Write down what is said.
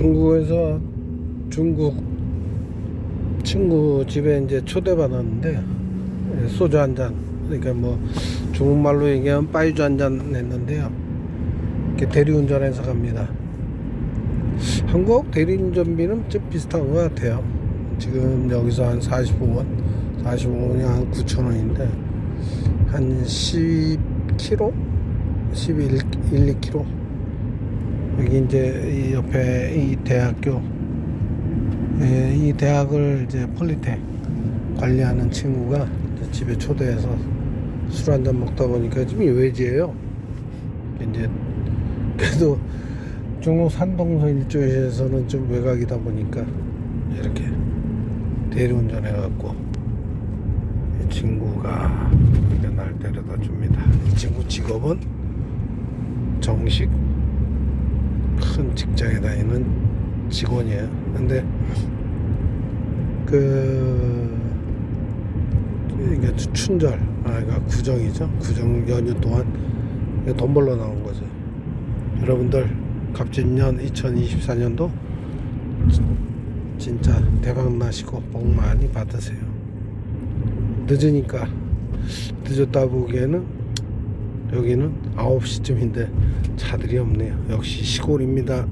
중국에서 중국 친구 집에 이제 초대받았는데 예, 소주 한 잔. 그러니까 뭐 중국말로 얘기하면 빠이주 한잔 냈는데요 이렇게 대리운전해서 갑니다. 한국 대리운전비는 좀 비슷한 것 같아요. 지금 여기서 한 45원 45원이 한 9천원인데 한 10km 11, 1, 2km 여기 이제 이 옆에 이 대학교 예, 이 대학을 이제 폴리텍 관리하는 친구가 집에 초대해서 술 한 잔 먹다 보니까 지금 외지예요. 이제 그래도 중국 산동서 일조에서는 좀 외곽이다 보니까 이렇게 대리운전 해갖고 이 친구가 날 데려다 줍니다. 이 친구 직업은 정식 큰 직장에 다니는 직원이에요. 근데 그 이게 춘절, 아, 그러니까 구정이죠. 구정 연휴 동안 돈 벌러 나온 거죠. 여러분들 갑진년 2024년도 진짜 대박 나시고 복 많이 받으세요. 늦으니까 늦었다 보기에는 여기는 9시쯤인데 차들이 없네요. 역시 시골입니다.